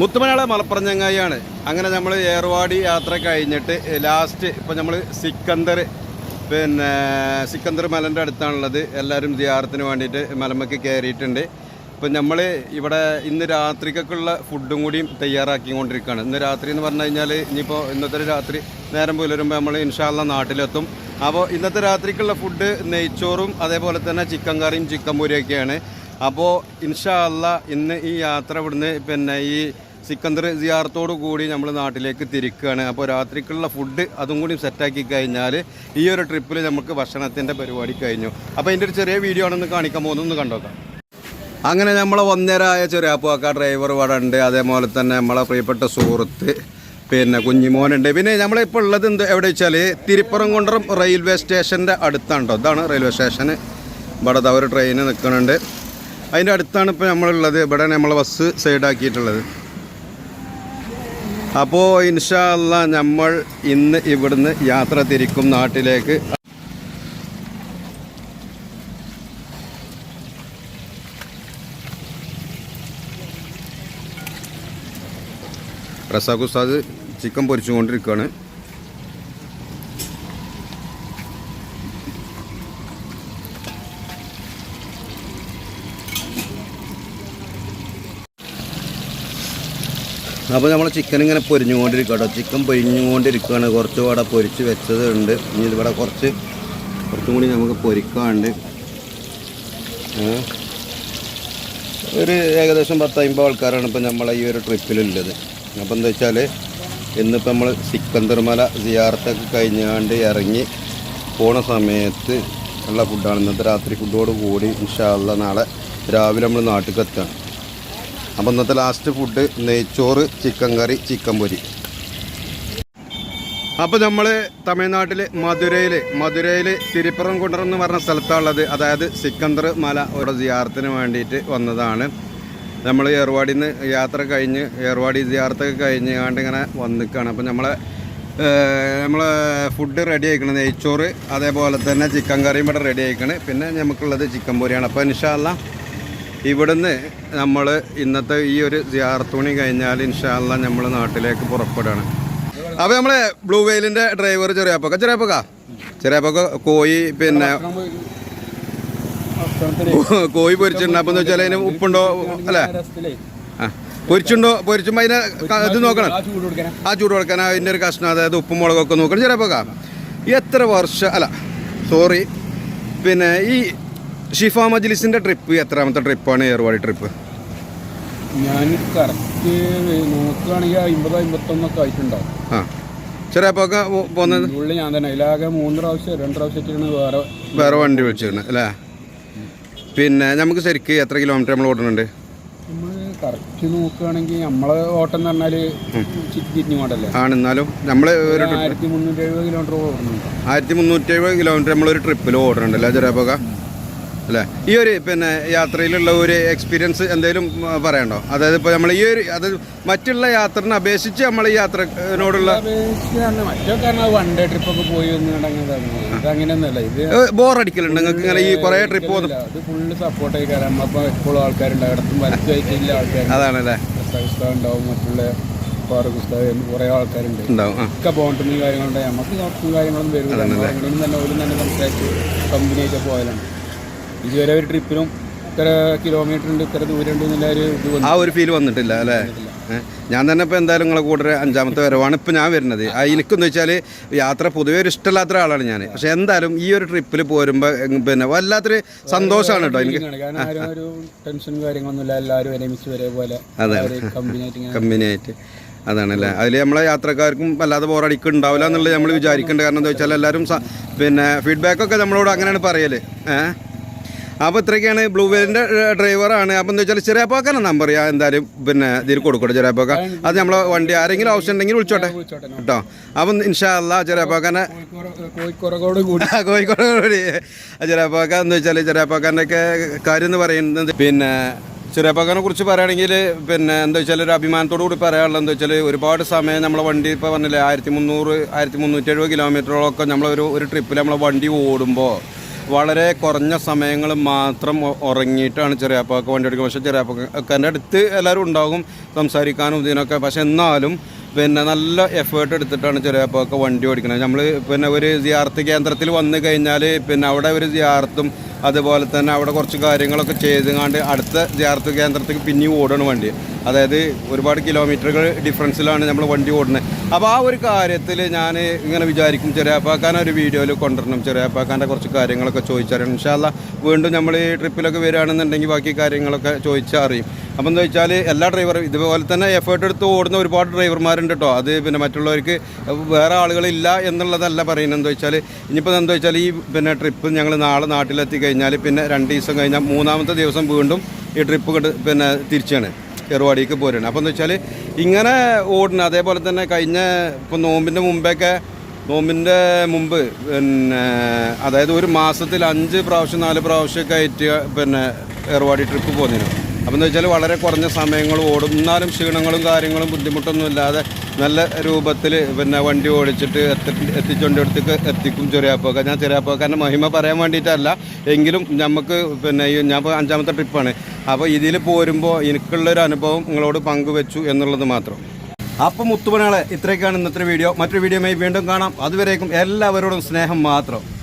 മുത്തുമലയാള മലപ്പുറഞ്ഞങ്ങായിയാണ്. അങ്ങനെ നമ്മൾ ഏർവാടി യാത്ര കഴിഞ്ഞിട്ട് ലാസ്റ്റ് ഇപ്പം നമ്മൾ സിക്കന്ദർ പിന്നെ സിക്കന്ദർ മലന്റെ അടുത്താണുള്ളത്. എല്ലാവരും ദിയാറത്തിന് വേണ്ടിയിട്ട് മലമക്ക് കയറിയിട്ടുണ്ട് ഇപ്പം നമ്മൾ ഇവിടെ ഇന്ന് രാത്രിക്കൊക്കെയുള്ള ഫുഡും കൂടിയും തയ്യാറാക്കിക്കൊണ്ടിരിക്കുകയാണ്. ഇന്ന് രാത്രി എന്ന് പറഞ്ഞു കഴിഞ്ഞാൽ ഇനിയിപ്പോൾ ഇന്നത്തെ രാത്രി നേരം പുലരുമ്പോൾ നമ്മൾ ഇൻഷാല്ല നാട്ടിലെത്തും. അപ്പോൾ ഇന്നത്തെ രാത്രിക്കുള്ള ഫുഡ് നെയ്ച്ചോറും അതേപോലെ തന്നെ ചിക്കൻ കറിയും ചിക്കൻ പൂരിയൊക്കെയാണ്. അപ്പോൾ ഇൻഷാല്ല ഇന്ന് ഈ യാത്ര ഇവിടുന്ന് പിന്നെ ഈ സിക്കന്ദർ സിയാർത്തോടു കൂടി നമ്മൾ നാട്ടിലേക്ക് തിരിക്കുകയാണ് അപ്പോൾ രാത്രിക്കുള്ള ഫുഡ് അതും കൂടി സെറ്റാക്കി കഴിഞ്ഞാൽ ഈ ഒരു ട്രിപ്പിൽ നമുക്ക് ഭക്ഷണത്തിന്റെ പരിപാടി കഴിഞ്ഞു. അപ്പോൾ അതിന്റെ ഒരു ചെറിയ വീഡിയോ ആണെന്ന് കാണിക്കാൻ പോകുന്നു കണ്ടോക്കാം. അങ്ങനെ നമ്മളെ ഒന്നരായ ചെറിയാപ്പാക്ക ഡ്രൈവർ ഇവിടെ ഉണ്ട്. അതേപോലെ തന്നെ നമ്മളെ പ്രിയപ്പെട്ട സുഹൃത്ത് പിന്നെ കുഞ്ഞിമോനുണ്ട്. പിന്നെ നമ്മളിപ്പോൾ ഉള്ളത് എന്ത് എവിടെ വെച്ചാൽ തിരുപ്പറംകുണ്ടം റെയിൽവേ സ്റ്റേഷന്റെ അടുത്താണ് കേട്ടോ ഇതാണ് റെയിൽവേ സ്റ്റേഷൻ ഇവിടെ ഒരു ട്രെയിന് നിൽക്കുന്നുണ്ട് അതിന്റെ അടുത്താണ് ഇപ്പോൾ നമ്മളുള്ളത്. ഇവിടെ നമ്മളെ ബസ് സൈഡാക്കിയിട്ടുള്ളത് അപ്പോൾ ഇൻഷാ അല്ല നമ്മൾ ഇന്ന് ഇവിടുന്ന് യാത്ര തിരിക്കും നാട്ടിലേക്ക്. റസാഖ് ഉസ്താദ് ചിക്കൻ പൊരിച്ചുകൊണ്ടിരിക്കുകയാണ് അപ്പോൾ നമ്മൾ ചിക്കൻ ഇങ്ങനെ പൊരിഞ്ഞുകൊണ്ടിരിക്കുക കേട്ടോ ചിക്കൻ പൊരിഞ്ഞുകൊണ്ടിരിക്കുകയാണ് കുറച്ച് ഇവിടെ പൊരിച്ച് വെച്ചത് ഉണ്ട് ഇനി ഇവിടെ കുറച്ച് കുറച്ചും കൂടി നമുക്ക് പൊരിക്കാണ്ട് ഒരു ഏകദേശം പത്ത് അമ്പത് ആൾക്കാരാണ് ഇപ്പം നമ്മളെ ഈ ഒരു ട്രിപ്പിലുള്ളത് അപ്പോൾ എന്താ വെച്ചാൽ ഇന്നിപ്പോൾ നമ്മൾ സിക്കന്ദർമല സിയാർത്തൊക്കെ കഴിഞ്ഞാണ്ട് ഇറങ്ങി പോണ സമയത്ത് ഉള്ള ഫുഡാണ് ഇന്നത്തെ രാത്രി ഫുഡോട് കൂടി ഇൻഷാല്ല നാളെ രാവിലെ നമ്മൾ നാട്ടിലേക്ക് എത്തുകയാണ് അപ്പോൾ ഇന്നത്തെ ലാസ്റ്റ് ഫുഡ് നെയ്ച്ചോറ് ചിക്കൻ കറി ചിക്കൻ പൊരി. അപ്പോൾ നമ്മൾ തമിഴ്നാട്ടിൽ മധുരയിൽ മധുരയിൽ തിരുപ്പുറം കുണ്ടറം എന്ന് പറഞ്ഞ സ്ഥലത്താണുള്ളത്. അതായത് സിക്കന്ദർ മല ഒരു ജിയാർത്തിന് വേണ്ടിയിട്ട് വന്നതാണ്. നമ്മൾ ഏർവാടിയിൽ നിന്ന് യാത്ര കഴിഞ്ഞ് ഏർവാടി ജിയാർത്തൊക്കെ കഴിഞ്ഞ് കണ്ട് ഇങ്ങനെ വന്നിക്കാണ്. അപ്പോൾ നമ്മളെ നമ്മൾ ഫുഡ് റെഡി ആയിക്കണം. നെയ്ച്ചോറ് അതേപോലെ തന്നെ ചിക്കൻ കറിയും ഇവിടെ റെഡി ആയിക്കണം. പിന്നെ നമുക്കുള്ളത് ചിക്കൻ പൊരിയാണ്. അപ്പോൾ ഇൻഷാല്ല ഇവിടുന്ന് നമ്മൾ ഇന്നത്തെ ഈ ഒരു ജിയാർത്തുണി കഴിഞ്ഞാൽ ഇൻഷാല്ല നമ്മൾ നാട്ടിലേക്ക് പുറപ്പെടുകയാണ്. അപ്പോൾ നമ്മളെ ബ്ലൂ വെയിലിന്റെ ഡ്രൈവർ ചെറിയപ്പൊക്ക. ചെറിയപ്പൊക്ക? ചെറിയപ്പൊക്ക കോഴി പിന്നെ കോഴി പൊരിച്ചിട്ടുണ്ട്? അപ്പോൾ എന്ന് വെച്ചാൽ അതിന് ഉപ്പുണ്ടോ? അല്ലേ? ആ. പൊരിച്ചുണ്ടോ പൊരിച്ചുമ്പോൾ അതിനെ ഇത് നോക്കണം. ആ ചൂട് കൊടുക്കാൻ അതിന്റെ ഒരു കഷ്ണം. അതായത് ഉപ്പും മുളകൊക്കെ നോക്കണം. ചെറിയപ്പൊക്ക എത്ര വർഷം അല്ല സോറി പിന്നെ ഈ ഷിഫ മജ്ലിസിന്റെ ട്രിപ്പ് എത്രാമത്തെ ട്രിപ്പാണ് ഏർവാടി ട്രിപ്പ് ഞാൻ കറക്റ്റ് നോക്കുകയാണെങ്കിൽ അമ്പത് അമ്പത്തൊന്നൊക്കെ ആയിട്ടുണ്ടാവും. ആ. ചെറിയപ്പൊക്കെ പോകുന്നത് ഉള്ളിൽ ഞാൻ തന്നെ ഇതിലാകെ മൂന്ന് പ്രാവശ്യം രണ്ട് പ്രാവശ്യം വേറെ വേറെ വണ്ടി വിളിച്ചിരുന്നു അല്ലേ? പിന്നെ നമുക്ക് ശരിക്ക് എത്ര കിലോമീറ്റർ നമ്മൾ ഓടുന്നുണ്ട്? നമ്മൾ കറക്റ്റ് നോക്കുകയാണെങ്കിൽ നമ്മളെ ഓട്ടം എന്ന് പറഞ്ഞാൽ തിരിഞ്ഞു കൊണ്ടല്ലേ ആണ് എന്നാലും നമ്മൾ ഒരു ആയിരത്തി മുന്നൂറ്റി എഴുപത് കിലോമീറ്റർ ഓടുന്നുണ്ട്. ആയിരത്തി മുന്നൂറ്റി എഴുപത് കിലോമീറ്റർ നമ്മളൊരു ട്രിപ്പിൽ ഓടുന്നുണ്ടല്ലേ ചെറിയ ചെറിയപ്പൊക്ക അല്ലേ? ഈ ഒരു പിന്നെ യാത്രയിലുള്ള ഒരു എക്സ്പീരിയൻസ് എന്തെങ്കിലും പറയണ്ടോ? അതായത് ഇപ്പോൾ നമ്മൾ ഈ ഒരു അത് മറ്റുള്ള യാത്രനെ അപേക്ഷിച്ച് നമ്മൾ ഈ യാത്രനോടുള്ള അപേക്ഷിച്ച് പറഞ്ഞാൽ മറ്റൊക്കെ പറഞ്ഞാൽ വൺ ഡേ ട്രിപ്പൊക്കെ പോയി ഇത് അങ്ങനെയൊന്നുമല്ല. ഇത് ബോറടിക്കലുണ്ട്. നിങ്ങൾക്ക് ഇങ്ങനെ ഈ കുറേ ട്രിപ്പ് പോകുന്നു ഫുള്ള് സപ്പോർട്ട് ആയിക്കാരം നമ്മളിപ്പോൾ എപ്പോഴും ആൾക്കാരുണ്ട് ഇടത്തും വലത്തും ആയിട്ടില്ല ആൾക്കാർ അതാണല്ലേ. പുസ്തകം ഉണ്ടാവും മറ്റുള്ള പാറ് പുസ്തകം കുറേ ആൾക്കാരുണ്ട്. ഒക്കെ ബോണ്ടും കാര്യങ്ങളുണ്ട്. നമുക്ക് കാര്യങ്ങളൊന്നും വരുന്നില്ല തന്നെ ഒരു തന്നെ സംസാരിച്ച് കമ്പനിയായിട്ട് പോയാലാണ് ഇതുവരെ ഒരു ട്രിപ്പിനും ഇത്ര കിലോമീറ്റർ ഉണ്ട് ഇത്ര ദൂരം ഉണ്ട് എന്നുള്ള ഒരു ഇത് ആ ഒരു ഫീൽ വന്നിട്ടില്ല അല്ലേ? ഞാൻ തന്നെ ഇപ്പോൾ എന്തായാലും നിങ്ങളെ കൂടെ അഞ്ചാമത്തെ വരവാണ് ഇപ്പോൾ ഞാൻ വരുന്നത്. ആ എനിക്കെന്ന് വെച്ചാൽ യാത്ര പൊതുവേ ഒരു ഇഷ്ടമില്ലാത്ത ഒരാളാണ് ഞാൻ പക്ഷേ എന്തായാലും ഈ ഒരു ട്രിപ്പിൽ പോരുമ്പോൾ പിന്നെ വല്ലാത്തൊരു സന്തോഷമാണ് കേട്ടോ എനിക്ക്. കാരണം ആരും ഒരു ടെൻഷനും കാര്യങ്ങളൊന്നുമില്ല എല്ലാവരും ഒരുമിച്ച് ഒരേപോലെ അതെ. കമ്പനിയായിട്ട് ഇങ്ങനെ കമ്പനിയായിട്ട് അതാണല്ലേ അതിൽ നമ്മളെ യാത്രക്കാർക്കും വല്ലാതെ ബോറടിക്ക് ഉണ്ടാവില്ല എന്നുള്ളത് നമ്മൾ വിചാരിക്കേണ്ടത് കാരണം എന്താ വെച്ചാൽ എല്ലാവരും പിന്നെ ഫീഡ്ബാക്കൊക്കെ നമ്മളോട് അങ്ങനെയാണ് പറയൽ ഏഹ് അപ്പോൾ ഇത്രയൊക്കെയാണ് ബ്ലൂ വെയിലിന്റെ ഡ്രൈവറാണ് അപ്പോൾ എന്താ വെച്ചാൽ ചെറിയപ്പാക്കാണ് നമ്പർ ഞാൻ എന്തായാലും പിന്നെ ഇതിൽ കൊടുക്കട്ടെ ചെറിയപ്പാക്ക അത് നമ്മളെ വണ്ടി ആരെങ്കിലും ആവശ്യം ഉണ്ടെങ്കിൽ വിളിച്ചോട്ടെ. കേട്ടോ. അപ്പം ഇൻഷാ അല്ലാ ചെറിയപ്പാക്കാനെ കോഴിക്കോട് ചെറിയ കൂടി. കോഴിക്കോട് കൂടി. ചെറിയപ്പാക്ക എന്ന് വെച്ചാൽ ചെറിയപ്പാക്കാന്റെ ഒക്കെ കാര്യം എന്ന് പറയുന്നത് പിന്നെ ചെറിയപ്പാക്കാനെ കുറിച്ച് പറയുകയാണെങ്കിൽ പിന്നെ എന്താ വെച്ചാൽ ഒരു അഭിമാനത്തോടു കൂടി പറയാനുള്ളത് എന്താ വെച്ചാൽ ഒരുപാട് സമയം നമ്മളെ വണ്ടി ഇപ്പോൾ പറഞ്ഞില്ലേ ആയിരത്തി മുന്നൂറ് ആയിരത്തി മുന്നൂറ്റി എഴുപത് കിലോമീറ്ററോളൊക്കെ നമ്മളൊരു ഒരു ട്രിപ്പിൽ നമ്മളെ വണ്ടി ഓടുമ്പോൾ വളരെ കുറഞ്ഞ സമയങ്ങൾ മാത്രം ഉറങ്ങിയിട്ടാണ് ചെറിയാപ്പാക്ക വണ്ടി പക്ഷേ ചെറിയാപ്പാക്കന്റെ അടുത്ത് എല്ലാവരും ഉണ്ടാകും സംസാരിക്കാനും ഇതിനൊക്കെ. പക്ഷെ എന്നാലും പിന്നെ നല്ല എഫേർട്ട് എടുത്തിട്ടാണ് ചെറിയാപ്പാക്ക വണ്ടി ഓടിക്കുന്നത്. നമ്മൾ പിന്നെ ഒരു സിയാർത്ത് കേന്ദ്രത്തിൽ വന്നു കഴിഞ്ഞാൽ പിന്നെ അവിടെ ഒരു സിയാർത്തും അതുപോലെ തന്നെ അവിടെ കുറച്ച് കാര്യങ്ങളൊക്കെ ചെയ്തുകൊണ്ട് അടുത്ത സിയാർത്ത് കേന്ദ്രത്തേക്ക് പിന്നെയും ഓടണം വണ്ടി. അതായത് ഒരുപാട് കിലോമീറ്ററുകൾ ഡിഫറൻസിലാണ് നമ്മൾ വണ്ടി ഓടുന്നത്. അപ്പോൾ ആ ഒരു കാര്യത്തിൽ ഞാൻ ഇങ്ങനെ വിചാരിക്കും ചെറിയാപ്പാക്കാൻ ഒരു വീഡിയോയിൽ കൊണ്ടുവരണം ചെറിയാപ്പാക്കാന്റെ കുറച്ച് കാര്യങ്ങളൊക്കെ ചോദിച്ചറിയണം. ഇൻഷാല്ല വീണ്ടും നമ്മൾ ഈ ട്രിപ്പിലൊക്കെ വരികയാണെന്നുണ്ടെങ്കിൽ ബാക്കി കാര്യങ്ങളൊക്കെ ചോദിച്ചാൽ അറിയും അപ്പം എന്താ വെച്ചാൽ എല്ലാ ഡ്രൈവറും ഇതുപോലെ തന്നെ എഫേർട്ട് എടുത്ത് ഓടുന്ന ഒരുപാട് ഡ്രൈവർമാരുണ്ട് കേട്ടോ അത് പിന്നെ മറ്റുള്ളവർക്ക് വേറെ ആളുകളില്ല എന്നുള്ളതല്ല പറയുന്നത്. എന്താ വെച്ചാൽ ഇനിയിപ്പോൾ എന്താ വെച്ചാൽ ഈ പിന്നെ ട്രിപ്പ് ഞങ്ങൾ നാളെ നാട്ടിലെത്തി കഴിഞ്ഞാൽ പിന്നെ രണ്ട് ദിവസം കഴിഞ്ഞാൽ മൂന്നാമത്തെ ദിവസം വീണ്ടും ഈ ട്രിപ്പ് പിന്നെ തിരിച്ചാണ്. എറുവാടിക്ക് പോരാണ്. അപ്പോൾ എന്താ വെച്ചാൽ ഇങ്ങനെ ഓടുന്ന അതേപോലെ തന്നെ കഴിഞ്ഞ ഇപ്പോൾ നോമ്പിന്റെ മുമ്പൊക്കെ നോമ്പിന്റെ മുമ്പ് പിന്നെ അതായത് ഒരു മാസത്തിൽ അഞ്ച് പ്രാവശ്യം നാല് പ്രാവശ്യമൊക്കെ ആയിട്ട് പിന്നെ എറുവാടി ട്രിപ്പ് പോകുന്നതിന് അപ്പം എന്ന് വെച്ചാൽ വളരെ കുറഞ്ഞ സമയങ്ങൾ ഓടും. എന്നാലും ക്ഷീണങ്ങളും കാര്യങ്ങളും ബുദ്ധിമുട്ടൊന്നുമില്ലാതെ നല്ല രൂപത്തിൽ പിന്നെ വണ്ടി ഓടിച്ചിട്ട് എത്തി എത്തിച്ചോണ്ടിടത്തേക്ക് എത്തിക്കും ചെറിയാപ്പോക്ക ഞാൻ ചെറിയാപ്പോക്കാരന്റെ മഹിമ പറയാൻ വേണ്ടിയിട്ടല്ല. എങ്കിലും നമുക്ക് പിന്നെ ഞാൻ ഇപ്പോൾ അഞ്ചാമത്തെ ട്രിപ്പാണ്. അപ്പോൾ ഇതിൽ പോരുമ്പോൾ എനിക്കുള്ളൊരു അനുഭവം നിങ്ങളോട് പങ്കുവെച്ചു എന്നുള്ളത് മാത്രം. അപ്പം മുത്തുപണികളെ ഇത്രയൊക്കെയാണ് ഇന്നത്തെ വീഡിയോ. മറ്റൊരു വീഡിയോയുമായി വീണ്ടും കാണാം. അതുവരേക്കും എല്ലാവരോടും സ്നേഹം മാത്രം.